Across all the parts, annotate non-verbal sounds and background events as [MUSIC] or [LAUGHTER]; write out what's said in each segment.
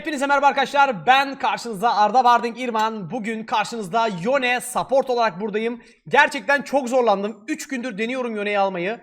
Hepinize merhaba arkadaşlar. Ben karşınızda Arda Barding İrman. Bugün karşınızda Yone support olarak buradayım. Gerçekten çok zorlandım. 3 gündür deniyorum Yone'yi almayı.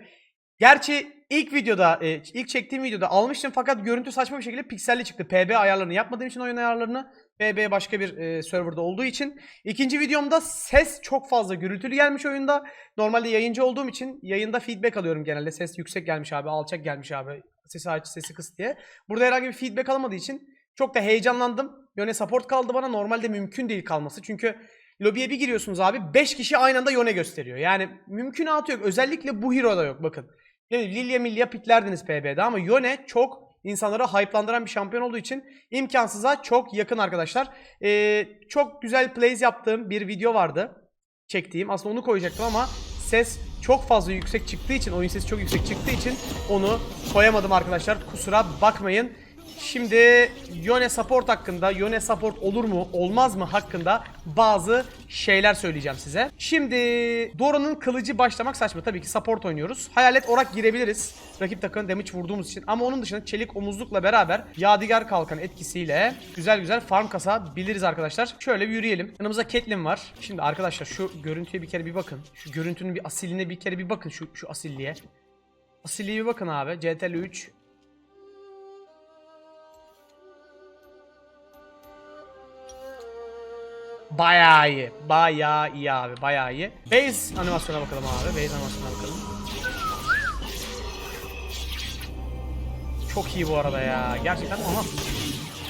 Gerçi ilk videoda, e, ilk çektiğim videoda almıştım fakat görüntü saçma bir şekilde pikselli çıktı. PB ayarlarını yapmadığım için oyun ayarlarını. PB başka bir e, serverda olduğu için. İkinci videomda ses çok fazla gürültülü gelmiş oyunda. Normalde yayıncı olduğum için yayında feedback alıyorum genelde. Ses yüksek gelmiş abi, alçak gelmiş abi. Sesi aç, sesi kıs diye. Burada herhangi bir feedback alamadığı için çok da heyecanlandım. Yone support kaldı bana. Normalde mümkün değil kalması. Çünkü lobiye bir giriyorsunuz abi. 5 kişi aynı anda Yone gösteriyor. Yani mümkünatı yok. Özellikle bu hero'da yok bakın. Yani Lilia Millia piklerdiniz PB'de ama Yone çok insanları hype'landıran bir şampiyon olduğu için imkansıza çok yakın arkadaşlar. Ee, çok güzel plays yaptığım bir video vardı. Çektiğim. Aslında onu koyacaktım ama ses çok fazla yüksek çıktığı için, oyun sesi çok yüksek çıktığı için onu koyamadım arkadaşlar. Kusura bakmayın. Şimdi Yone support hakkında, Yone support olur mu, olmaz mı hakkında bazı şeyler söyleyeceğim size. Şimdi Dora'nın kılıcı başlamak saçma. Tabii ki support oynuyoruz. Hayalet orak girebiliriz. Rakip takımın damage vurduğumuz için. Ama onun dışında çelik omuzlukla beraber Yadigar kalkan etkisiyle güzel güzel farm kasabiliriz arkadaşlar. Şöyle bir yürüyelim. Yanımızda Caitlyn var. Şimdi arkadaşlar şu görüntüye bir kere bir bakın. Şu görüntünün bir asiline bir kere bir bakın şu, şu asilliğe. Asilliğe bir bakın abi. CTRL 3 Bayağı iyi. Bayağı iyi abi. Bayağı iyi. Base animasyona bakalım abi. Base animasyona bakalım. Çok iyi bu arada ya. Gerçekten aha.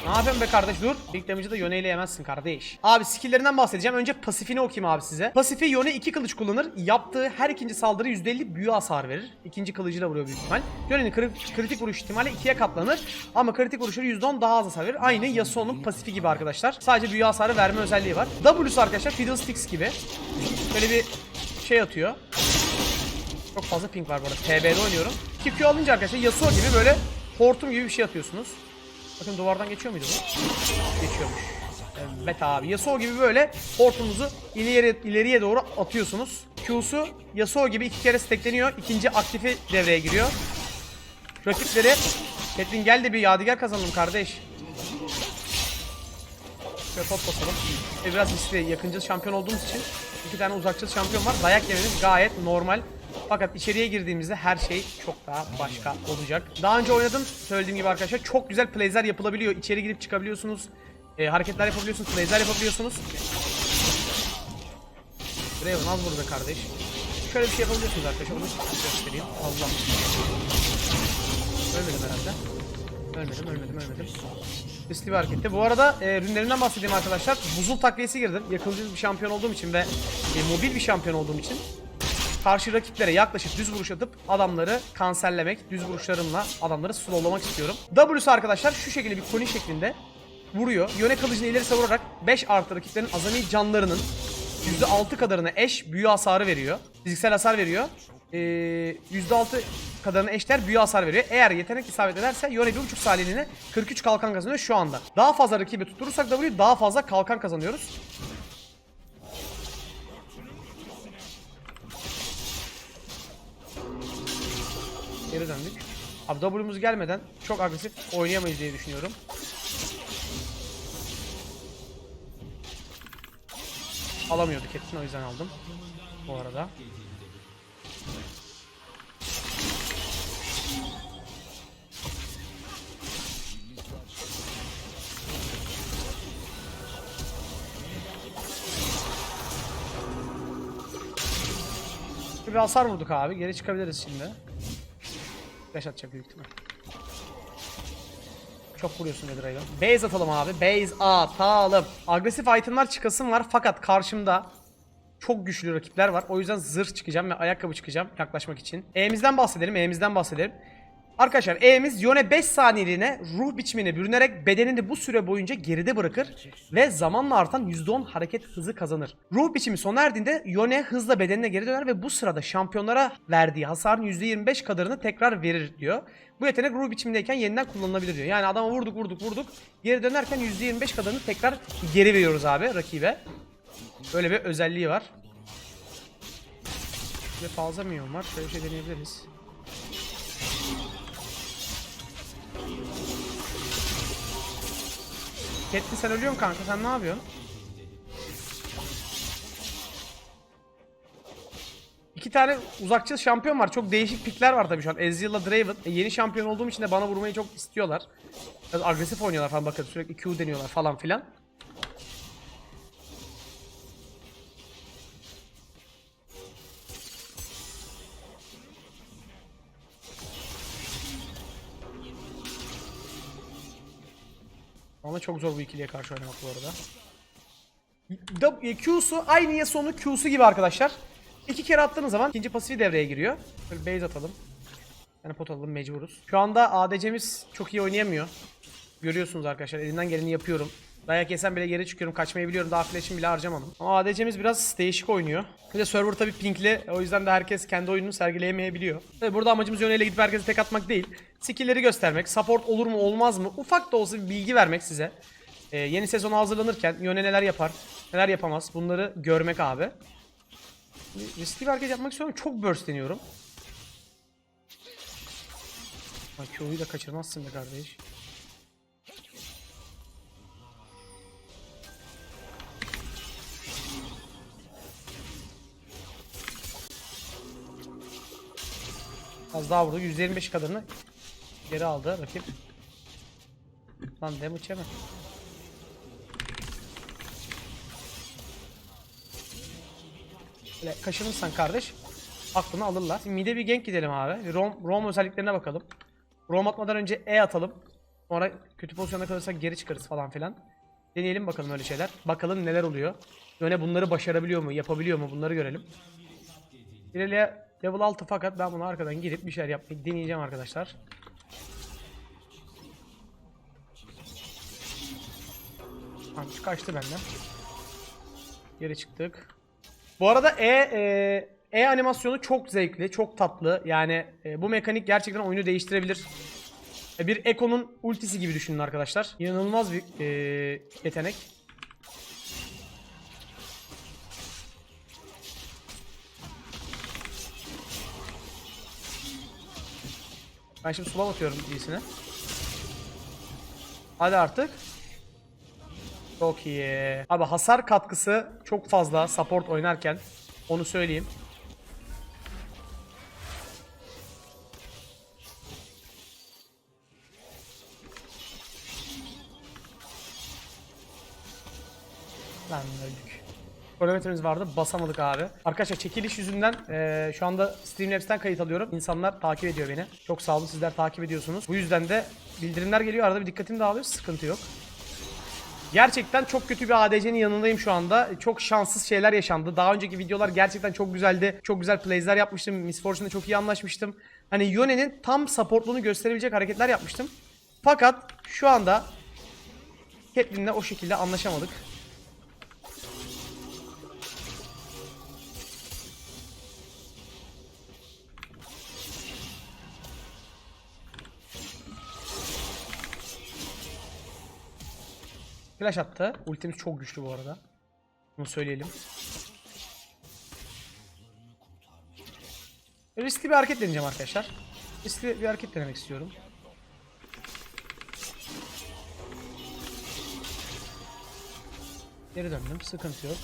Ne yapıyorsun be kardeş dur. İlk damage'ı da Yone ile yemezsin kardeş. Abi skill'lerinden bahsedeceğim. Önce pasifini okuyayım abi size. Pasifi Yone iki kılıç kullanır. Yaptığı her ikinci saldırı %50 büyü hasar verir. İkinci kılıcıyla vuruyor büyük ihtimal. Yone'nin kri- kritik vuruş ihtimali ikiye katlanır. Ama kritik vuruşları %10 daha az hasar verir. Aynı Yasuo'nun pasifi gibi arkadaşlar. Sadece büyü hasarı verme özelliği var. W'su arkadaşlar Fiddlesticks gibi. Böyle bir şey atıyor. Çok fazla ping var bu arada. TB'de oynuyorum. 2Q alınca arkadaşlar Yasuo gibi böyle hortum gibi bir şey atıyorsunuz. Bakın duvardan geçiyor muydu bu? Geçiyormuş. Evet abi. Yasuo gibi böyle hortumuzu ileri, ileriye doğru atıyorsunuz. Q'su Yasuo gibi iki kere stackleniyor. İkinci aktifi devreye giriyor. Rakipleri Caitlyn gel de bir yadigar kazanalım kardeş. Şöyle top basalım. E biraz riskli. Yakıncıl şampiyon olduğumuz için iki tane uzakçıl şampiyon var. Dayak yememiz gayet normal. Fakat içeriye girdiğimizde her şey çok daha başka olacak. Daha önce oynadım. Söylediğim gibi arkadaşlar çok güzel plays'ler yapılabiliyor. İçeri girip çıkabiliyorsunuz. E, hareketler yapabiliyorsunuz. Plays'ler yapabiliyorsunuz. Draven az burada kardeş. Şöyle bir şey yapabiliyorsunuz arkadaşlar. Onu göstereyim. Allah. Ölmedim herhalde. Ölmedim, ölmedim, ölmedim. Riskli bir hareketti. Bu arada e, ürünlerinden bahsedeyim arkadaşlar. Buzul takviyesi girdim. Yakılıcı bir şampiyon olduğum için ve e, mobil bir şampiyon olduğum için karşı rakiplere yaklaşıp düz vuruş atıp adamları kanserlemek, düz vuruşlarımla adamları slowlamak istiyorum. W'su arkadaşlar şu şekilde bir koni şeklinde vuruyor. Yöne kılıcını ileri savurarak 5 artı rakiplerin azami canlarının %6 kadarına eş büyü hasarı veriyor. Fiziksel hasar veriyor. Ee, %6 kadarına eşler büyü hasar veriyor. Eğer yetenek isabet ederse Yone 1.5 salihine 43 kalkan kazanıyor şu anda. Daha fazla rakibi tutturursak W daha fazla kalkan kazanıyoruz. Geri döndük. Abi W'muz gelmeden çok agresif oynayamayız diye düşünüyorum. Alamıyorduk hepsini o yüzden aldım. Bu arada. Bir hasar vurduk abi. Geri çıkabiliriz şimdi. Flash atacak büyük ihtimal. Çok vuruyorsun Red Dragon. Base atalım abi. Base atalım. Agresif itemlar çıkasım var fakat karşımda çok güçlü rakipler var. O yüzden zırh çıkacağım ve ayakkabı çıkacağım yaklaşmak için. E'mizden bahsedelim. E'mizden bahsedelim. Arkadaşlar E'miz Yone 5 saniyeliğine ruh biçimine bürünerek bedenini bu süre boyunca geride bırakır ve zamanla artan %10 hareket hızı kazanır. Ruh biçimi sona erdiğinde Yone hızla bedenine geri döner ve bu sırada şampiyonlara verdiği hasarın %25 kadarını tekrar verir diyor. Bu yetenek ruh biçimindeyken yeniden kullanılabilir diyor. Yani adama vurduk vurduk vurduk geri dönerken %25 kadarını tekrar geri veriyoruz abi rakibe. Böyle bir özelliği var. Ve fazla milyon var. Şöyle bir şey deneyebiliriz. Caitlyn sen ölüyorsun kanka sen ne yapıyorsun? İki tane uzakçı şampiyon var. Çok değişik pikler var tabii şu an. Ezreal'la Draven. E, yeni şampiyon olduğum için de bana vurmayı çok istiyorlar. Biraz agresif oynuyorlar falan bakın. Sürekli Q deniyorlar falan filan. Ama çok zor bu ikiliye karşı oynamak bu arada. Da- e, Q'su aynı Yasuo'nun Q'su gibi arkadaşlar. İki kere attığınız zaman ikinci pasifi devreye giriyor. Böyle base atalım. Yani pot alalım mecburuz. Şu anda ADC'miz çok iyi oynayamıyor. Görüyorsunuz arkadaşlar elinden geleni yapıyorum. Dayak yesem bile geri çıkıyorum. Kaçmayı biliyorum. Daha flash'imi bile harcamadım. Ama ADC'miz biraz değişik oynuyor. Bir de server tabii pinkli. O yüzden de herkes kendi oyununu sergileyemeyebiliyor. Tabii burada amacımız yöneyle gidip herkese tek atmak değil. Skill'leri göstermek. Support olur mu olmaz mı? Ufak da olsa bir bilgi vermek size. Ee, yeni sezona hazırlanırken Yone neler yapar, neler yapamaz bunları görmek abi. Riskli bir hareket yapmak istiyorum. Çok burst deniyorum. Bak Q'yu da kaçırmazsın be kardeş. Az daha vurdu. %25 kadarını geri aldı rakip. Lan damage yeme. Böyle kaşınırsan kardeş aklını alırlar. Şimdi mide bir gank gidelim abi. Rom, Rom özelliklerine bakalım. Rom atmadan önce E atalım. Sonra kötü pozisyonda kalırsak geri çıkarız falan filan. Deneyelim bakalım öyle şeyler. Bakalım neler oluyor. Yöne bunları başarabiliyor mu, yapabiliyor mu bunları görelim. İleriye level 6 fakat ben bunu arkadan girip bir şeyler yapmayı deneyeceğim arkadaşlar. Tamam kaçtı benden. Geri çıktık. Bu arada E, e, E animasyonu çok zevkli, çok tatlı. Yani e, bu mekanik gerçekten oyunu değiştirebilir. E, bir Eko'nun ultisi gibi düşünün arkadaşlar. İnanılmaz bir e, yetenek. Ben şimdi slow atıyorum iyisine. Hadi artık. Çok iyi. Abi hasar katkısı çok fazla support oynarken. Onu söyleyeyim. Kronometremiz vardı basamadık abi. Arkadaşlar çekiliş yüzünden eee, şu anda Streamlabs'ten kayıt alıyorum. İnsanlar takip ediyor beni. Çok sağ olun sizler takip ediyorsunuz. Bu yüzden de bildirimler geliyor. Arada bir dikkatim dağılıyor. Sıkıntı yok. Gerçekten çok kötü bir ADC'nin yanındayım şu anda. Çok şanssız şeyler yaşandı. Daha önceki videolar gerçekten çok güzeldi. Çok güzel plays'ler yapmıştım. Miss Fortune'la çok iyi anlaşmıştım. Hani Yone'nin tam supportluğunu gösterebilecek hareketler yapmıştım. Fakat şu anda Catelyn'le o şekilde anlaşamadık. Flash attı. Ultimiz çok güçlü bu arada. Bunu söyleyelim. Riskli bir hareket deneyeceğim arkadaşlar. Riskli bir hareket denemek istiyorum. Geri döndüm. Sıkıntı yok.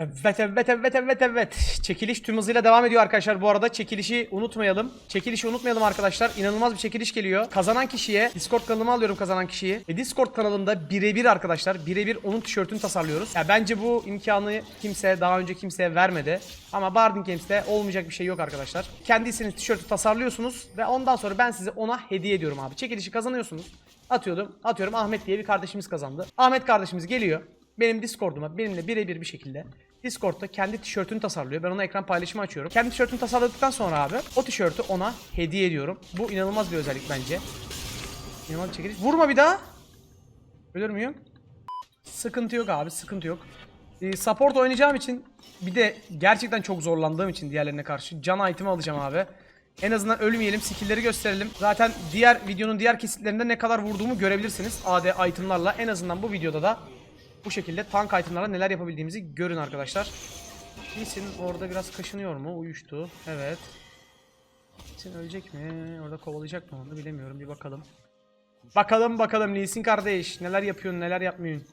Evet evet evet evet evet. Çekiliş tüm hızıyla devam ediyor arkadaşlar bu arada. Çekilişi unutmayalım. Çekilişi unutmayalım arkadaşlar. İnanılmaz bir çekiliş geliyor. Kazanan kişiye Discord kanalıma alıyorum kazanan kişiyi. Ve Discord kanalımda birebir arkadaşlar. Birebir onun tişörtünü tasarlıyoruz. Ya bence bu imkanı kimse daha önce kimseye vermedi. Ama Barding Games'te olmayacak bir şey yok arkadaşlar. Kendi istediğiniz tişörtü tasarlıyorsunuz ve ondan sonra ben size ona hediye ediyorum abi. Çekilişi kazanıyorsunuz. Atıyordum. Atıyorum Ahmet diye bir kardeşimiz kazandı. Ahmet kardeşimiz geliyor. Benim Discord'uma benimle birebir bir şekilde Discord'da kendi tişörtünü tasarlıyor. Ben ona ekran paylaşımı açıyorum. Kendi tişörtünü tasarladıktan sonra abi o tişörtü ona hediye ediyorum. Bu inanılmaz bir özellik bence. İnanılmaz bir çekiliş. Vurma bir daha. Ölür müyüm? Sıkıntı yok abi sıkıntı yok. Ee, support oynayacağım için bir de gerçekten çok zorlandığım için diğerlerine karşı can item'i alacağım abi. En azından ölmeyelim, skill'leri gösterelim. Zaten diğer videonun diğer kesitlerinde ne kadar vurduğumu görebilirsiniz AD item'larla. En azından bu videoda da bu şekilde tank item'larla neler yapabildiğimizi görün arkadaşlar. Lee'sin orada biraz kaşınıyor mu? Uyuştu. Evet. Sen ölecek mi? Orada kovalayacak mı onu bilemiyorum. Bir bakalım. Bakalım bakalım Lee Sin kardeş. Neler yapıyorsun neler yapmıyorsun.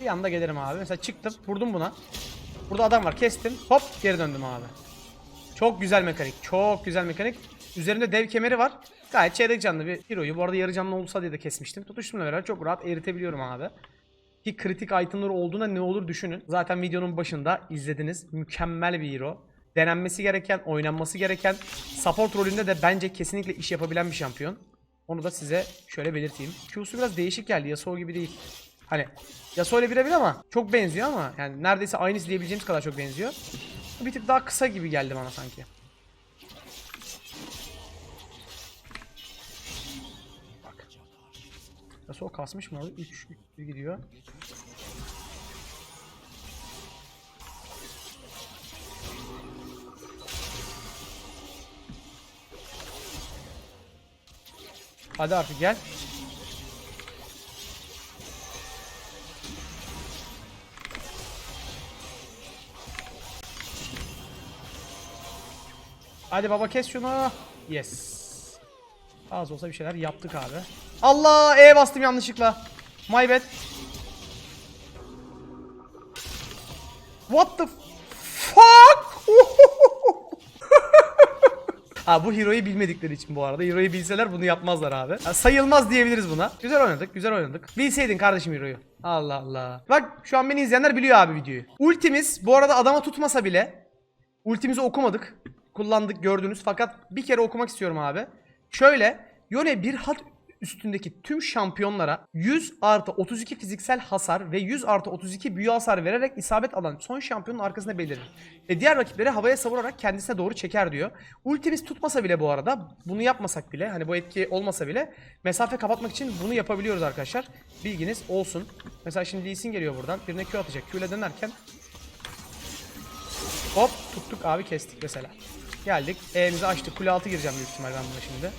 Bir anda gelirim abi. Mesela çıktım vurdum buna. Burada adam var kestim. Hop geri döndüm abi. Çok güzel mekanik. Çok güzel mekanik. Üzerinde dev kemeri var. Gayet çeyrek canlı bir hero'yu. Bu arada yarı canlı olsa diye de kesmiştim. Tutuştumla beraber çok rahat eritebiliyorum abi. Ki kritik itemları olduğunda ne olur düşünün. Zaten videonun başında izlediniz. Mükemmel bir hero. Denenmesi gereken, oynanması gereken, support rolünde de bence kesinlikle iş yapabilen bir şampiyon. Onu da size şöyle belirteyim. Q'su biraz değişik geldi. Yasuo gibi değil. Hani Yasuo ile birebir ama çok benziyor ama yani neredeyse aynısı diyebileceğimiz kadar çok benziyor. Bir tık daha kısa gibi geldi bana sanki. Bak. Yasuo kasmış mı? 3 3 gidiyor. Hadi artık gel. Hadi baba kes şunu. Yes. Az olsa bir şeyler yaptık abi. Allah E bastım yanlışlıkla. My bad. What the fuck? [LAUGHS] ha bu hero'yu bilmedikleri için bu arada. Hero'yu bilseler bunu yapmazlar abi. Ha, sayılmaz diyebiliriz buna. Güzel oynadık, güzel oynadık. Bilseydin kardeşim hero'yu. Allah Allah. Bak şu an beni izleyenler biliyor abi videoyu. Ultimiz bu arada adama tutmasa bile Ultimizi okumadık. Kullandık gördünüz fakat bir kere okumak istiyorum abi. Şöyle Yone bir hat üstündeki tüm şampiyonlara 100 artı 32 fiziksel hasar ve 100 artı 32 büyü hasar vererek isabet alan son şampiyonun arkasında belirir. Ve diğer rakipleri havaya savurarak kendisine doğru çeker diyor. Ultimiz tutmasa bile bu arada bunu yapmasak bile hani bu etki olmasa bile mesafe kapatmak için bunu yapabiliyoruz arkadaşlar. Bilginiz olsun. Mesela şimdi Lee Sin geliyor buradan. Birine Q atacak. Q ile dönerken Hop tuttuk abi kestik mesela. Geldik. E'mizi açtık. Kule altı gireceğim büyük ihtimal ben buna şimdi.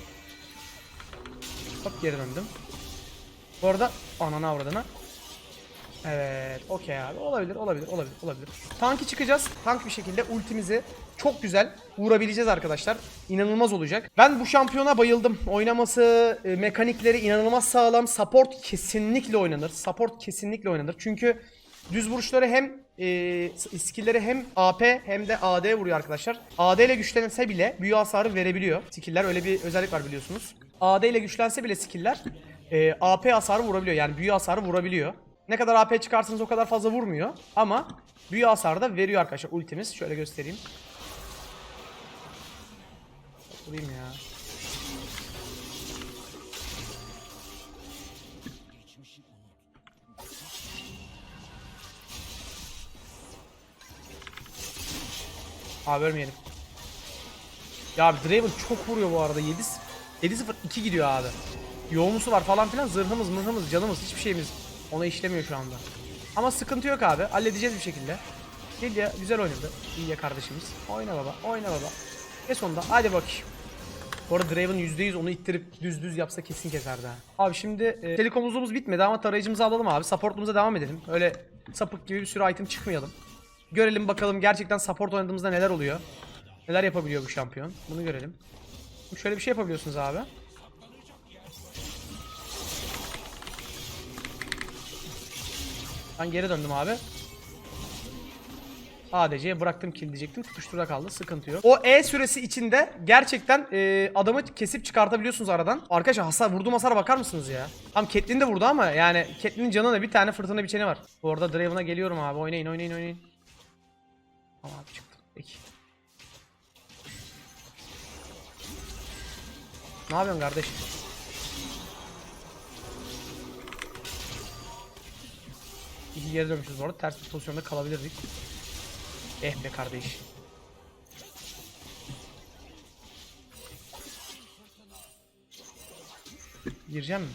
Hop geri döndüm. Bu arada anana avradına. Evet okey abi olabilir olabilir olabilir olabilir. Tankı çıkacağız. Tank bir şekilde ultimizi çok güzel vurabileceğiz arkadaşlar. İnanılmaz olacak. Ben bu şampiyona bayıldım. Oynaması, e, mekanikleri inanılmaz sağlam. Support kesinlikle oynanır. Support kesinlikle oynanır. Çünkü düz vuruşları hem e, skill'leri hem AP hem de AD vuruyor arkadaşlar. AD ile güçlense bile büyü hasarı verebiliyor. Skill'ler öyle bir özellik var biliyorsunuz. AD ile güçlense bile skill'ler e, AP hasarı vurabiliyor. Yani büyü hasarı vurabiliyor. Ne kadar AP çıkarsanız o kadar fazla vurmuyor. Ama büyü hasarı da veriyor arkadaşlar ultimiz. Şöyle göstereyim. Vurayım ya. Abi ölmeyelim. Ya abi Draven çok vuruyor bu arada. 7 7-0 2 gidiyor abi. Yoğumusu var falan filan. Zırhımız, mırhımız, canımız hiçbir şeyimiz ona işlemiyor şu anda. Ama sıkıntı yok abi. Halledeceğiz bir şekilde. Gel güzel oynadı. Ya kardeşimiz. Oyna baba, oyna baba. Ve sonunda hadi bakayım. Bu arada Draven %100 onu ittirip düz düz yapsa kesin keserdi ha. Abi şimdi e, telekomuzumuz bitmedi ama tarayıcımızı alalım abi. Supportumuza devam edelim. Öyle sapık gibi bir sürü item çıkmayalım. Görelim bakalım gerçekten support oynadığımızda neler oluyor. Neler yapabiliyor bu şampiyon. Bunu görelim. Şöyle bir şey yapabiliyorsunuz abi. Ben geri döndüm abi. ADC'ye bıraktım kill diyecektim. Tutuşturda kaldı. Sıkıntı yok. O E süresi içinde gerçekten e, adamı kesip çıkartabiliyorsunuz aradan. Arkadaşlar hasar vurduğum hasara bakar mısınız ya? Tam Catelyn de vurdu ama yani Catelyn'in canına bir tane fırtına biçeni var. Bu arada Draven'a geliyorum abi. Oynayın oynayın oynayın. Tamam abi çıktım. Peki. Ne yapıyorsun kardeş? İyi geri dönmüşüz bu. Ters bir pozisyonda kalabilirdik. Eh be kardeş. Gireceğim mi?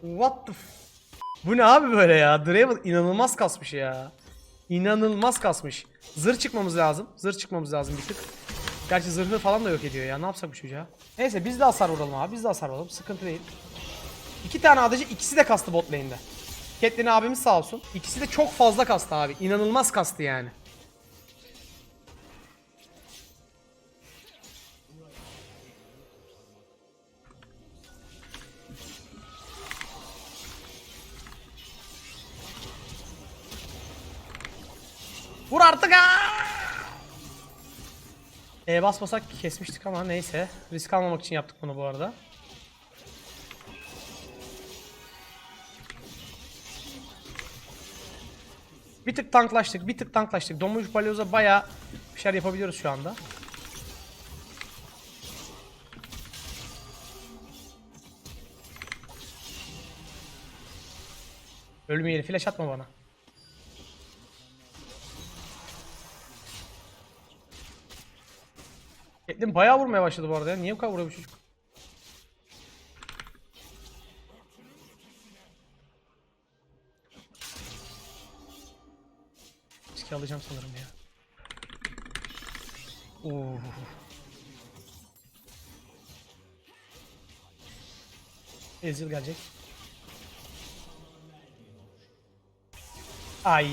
What the f- Bu ne abi böyle ya? Draven inanılmaz kasmış ya. İnanılmaz kasmış. Zırh çıkmamız lazım. Zırh çıkmamız lazım bir tık. Gerçi zırhını falan da yok ediyor ya. Ne yapsak bu çocuğa? Neyse biz de hasar vuralım abi. Biz de hasar vuralım. Sıkıntı değil. İki tane ADC ikisi de kastı bot lane'de. Catelyn abimiz sağ olsun. İkisi de çok fazla kastı abi. İnanılmaz kastı yani. Artık ha! E basmasak kesmiştik ama neyse. Risk almamak için yaptık bunu bu arada. Bir tık tanklaştık, bir tık tanklaştık. Domuz Balyoza bayağı bir şeyler yapabiliyoruz şu anda. Ölmeyelim, flash atma bana. Caitlyn bayağı vurmaya başladı bu arada ya. Niye bu kadar vuruyor bu çocuk? Riski alacağım sanırım ya. Oo. Ezil gelecek. Ay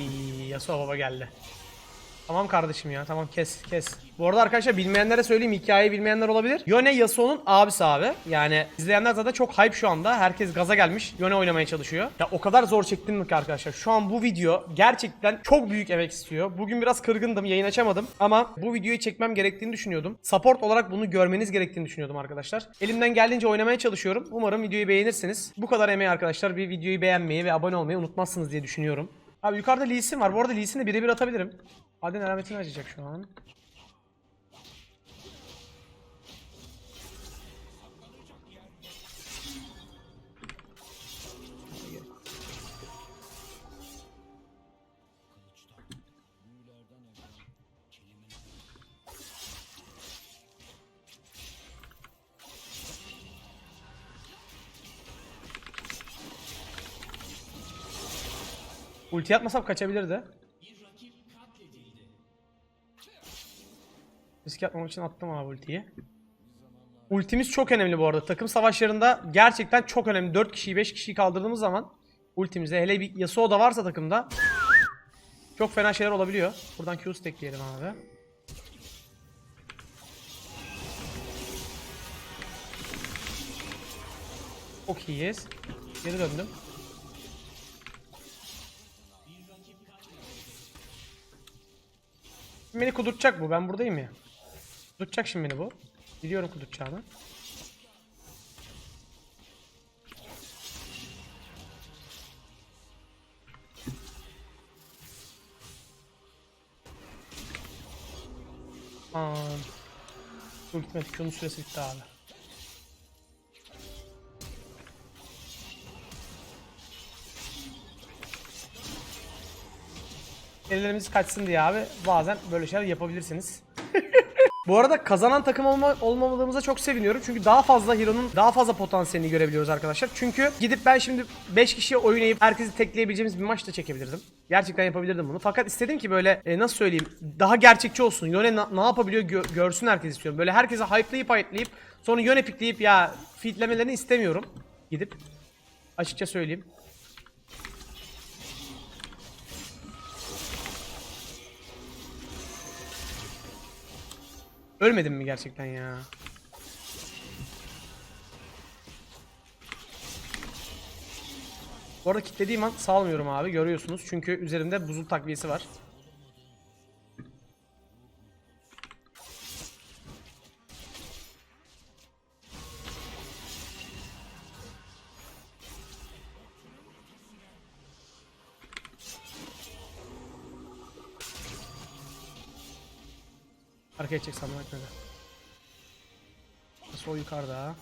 Yasuo baba geldi. Tamam kardeşim ya tamam kes kes. Bu arada arkadaşlar bilmeyenlere söyleyeyim hikayeyi bilmeyenler olabilir. Yone Yasuo'nun abisi abi. Yani izleyenler zaten çok hype şu anda. Herkes gaza gelmiş. Yone oynamaya çalışıyor. Ya o kadar zor çektim ki arkadaşlar. Şu an bu video gerçekten çok büyük emek istiyor. Bugün biraz kırgındım yayın açamadım. Ama bu videoyu çekmem gerektiğini düşünüyordum. Support olarak bunu görmeniz gerektiğini düşünüyordum arkadaşlar. Elimden geldiğince oynamaya çalışıyorum. Umarım videoyu beğenirsiniz. Bu kadar emeği arkadaşlar bir videoyu beğenmeyi ve abone olmayı unutmazsınız diye düşünüyorum. Abi yukarıda Lee Sin var. Bu arada Lee Sin'i birebir atabilirim. Adem alametini açacak şu an. Ulti atmasam kaçabilirdi. Risk atmamak için attım abi ultiyi. Ultimiz çok önemli bu arada. Takım savaşlarında gerçekten çok önemli. 4 kişiyi 5 kişiyi kaldırdığımız zaman ultimize hele bir Yasuo da varsa takımda çok fena şeyler olabiliyor. Buradan Q stackleyelim abi. Çok iyiyiz. Geri döndüm. Beni kudurtacak bu. Ben buradayım ya. Kudurtacak şimdi beni bu. Biliyorum kudurtacağını. Aa, dur gitmedi. Şunun süresi bitti abi. Ellerimiz kaçsın diye abi bazen böyle şeyler yapabilirsiniz. [LAUGHS] Bu arada kazanan takım olma, olmamalığımıza çok seviniyorum. Çünkü daha fazla Hero'nun daha fazla potansiyelini görebiliyoruz arkadaşlar. Çünkü gidip ben şimdi 5 kişiye oynayıp herkesi tekleyebileceğimiz bir maç da çekebilirdim. Gerçekten yapabilirdim bunu. Fakat istedim ki böyle e, nasıl söyleyeyim daha gerçekçi olsun. Yone na- ne yapabiliyor gö- görsün herkes istiyorum. Böyle herkese hype'layıp hype'layıp sonra Yone pikleyip ya feedlemelerini istemiyorum. Gidip açıkça söyleyeyim. Ölmedim mi gerçekten ya? Bu arada kilitlediğim an salmıyorum abi görüyorsunuz. Çünkü üzerimde buzul takviyesi var. Arkaya çek sandım etmedi. Sol yukarıda.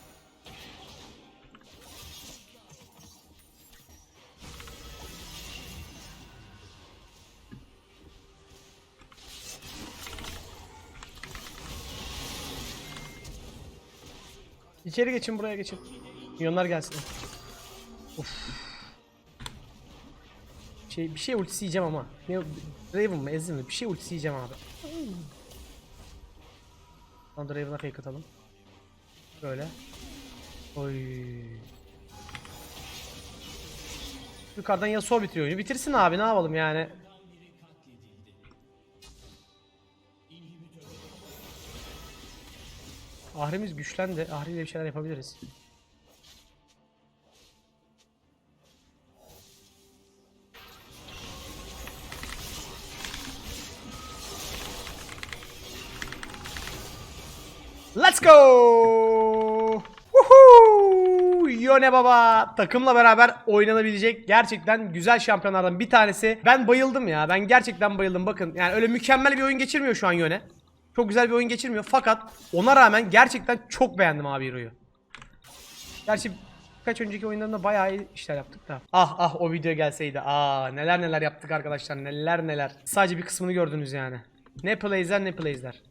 İçeri geçin buraya geçin. Milyonlar gelsin. Uf. şey bir şey ultisi yiyeceğim ama. Ne Raven mı Ezreal mi? Bir şey ultisi yiyeceğim abi. Lan da Raven'a fake atalım. Böyle. Oy. Yukarıdan Yasuo bitiriyor oyunu. Bitirsin abi ne yapalım yani. Ahrimiz güçlendi. Ahri ile bir şeyler yapabiliriz. Go! Woohoo! Yone baba takımla beraber oynanabilecek gerçekten güzel şampiyonlardan bir tanesi. Ben bayıldım ya. Ben gerçekten bayıldım. Bakın yani öyle mükemmel bir oyun geçirmiyor şu an Yone. Çok güzel bir oyun geçirmiyor fakat ona rağmen gerçekten çok beğendim abi Hero'yu. Gerçi birkaç önceki oyunlarında bayağı iyi işler yaptık da. Ah ah o video gelseydi. Aa neler neler yaptık arkadaşlar. Neler neler. Sadece bir kısmını gördünüz yani. Ne plays'ler ne plays'ler.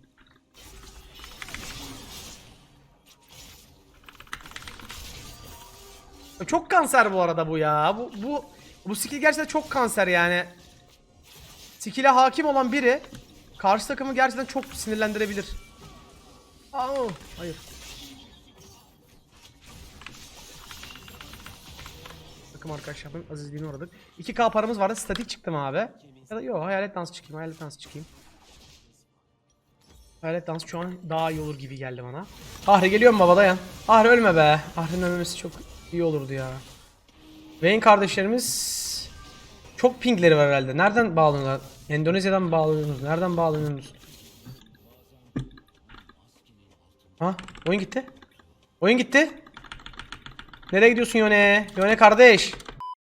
Çok kanser bu arada bu ya. Bu bu bu skill gerçekten çok kanser yani. Skill'e hakim olan biri karşı takımı gerçekten çok sinirlendirebilir. Aa, hayır. Takım arkadaşlar benim azizliğine uğradık. 2k paramız vardı. Statik çıktım abi. Ya da yok hayalet dans çıkayım. Hayalet dans çıkayım. Hayalet dans şu an daha iyi olur gibi geldi bana. Ahri geliyor mu baba dayan. Ahri ölme be. Ahri'nin ölmemesi çok iyi olurdu ya. Vayne kardeşlerimiz çok pingleri var herhalde. Nereden bağlanıyorlar? Endonezya'dan mı bağlanıyorsunuz? Nereden bağlanıyorsunuz? Ha? Oyun gitti. Oyun gitti. Nereye gidiyorsun Yone? Yone kardeş.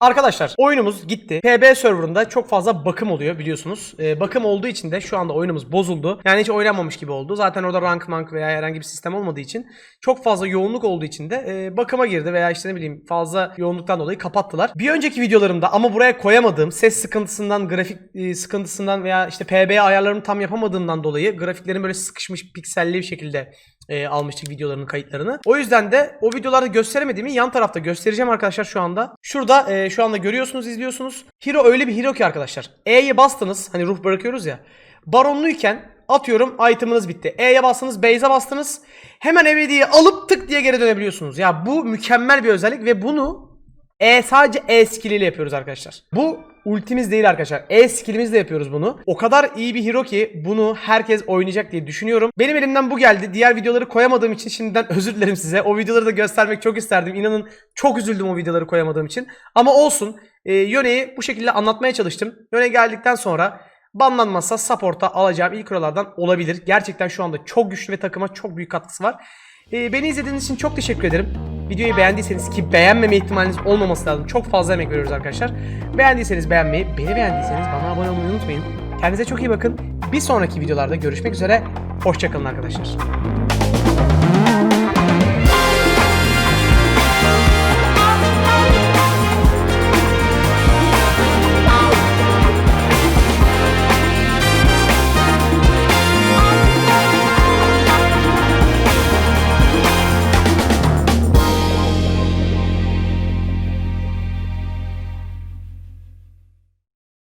Arkadaşlar oyunumuz gitti. PB serverında çok fazla bakım oluyor biliyorsunuz. Ee, bakım olduğu için de şu anda oyunumuz bozuldu. Yani hiç oynanmamış gibi oldu. Zaten orada rank mank veya herhangi bir sistem olmadığı için çok fazla yoğunluk olduğu için de e, bakıma girdi veya işte ne bileyim fazla yoğunluktan dolayı kapattılar. Bir önceki videolarımda ama buraya koyamadığım ses sıkıntısından, grafik e, sıkıntısından veya işte PB ayarlarımı tam yapamadığımdan dolayı grafiklerim böyle sıkışmış pikselli bir şekilde e, almıştık videolarının kayıtlarını. O yüzden de o videolarda gösteremediğimi yan tarafta göstereceğim arkadaşlar şu anda. Şurada e, şu anda görüyorsunuz, izliyorsunuz. Hero öyle bir hero ki arkadaşlar. E'ye bastınız. Hani ruh bırakıyoruz ya. Baronluyken atıyorum item'ınız bitti. E'ye bastınız, base'e bastınız. Hemen ebediye alıp tık diye geri dönebiliyorsunuz. Ya bu mükemmel bir özellik ve bunu e sadece E skill ile yapıyoruz arkadaşlar. Bu ultimiz değil arkadaşlar. E skillimizle yapıyoruz bunu. O kadar iyi bir hero ki bunu herkes oynayacak diye düşünüyorum. Benim elimden bu geldi. Diğer videoları koyamadığım için şimdiden [LAUGHS] özür dilerim size. O videoları da göstermek çok isterdim. İnanın çok üzüldüm o videoları koyamadığım için. Ama olsun. E, Yone'yi bu şekilde anlatmaya çalıştım. Yone geldikten sonra banlanmazsa support'a alacağım ilk oralardan olabilir. Gerçekten şu anda çok güçlü ve takıma çok büyük katkısı var. Ee, beni izlediğiniz için çok teşekkür ederim. Videoyu beğendiyseniz ki beğenmeme ihtimaliniz olmaması lazım. Çok fazla emek veriyoruz arkadaşlar. Beğendiyseniz beğenmeyi, beni beğendiyseniz bana abone olmayı unutmayın. Kendinize çok iyi bakın. Bir sonraki videolarda görüşmek üzere. Hoşçakalın arkadaşlar.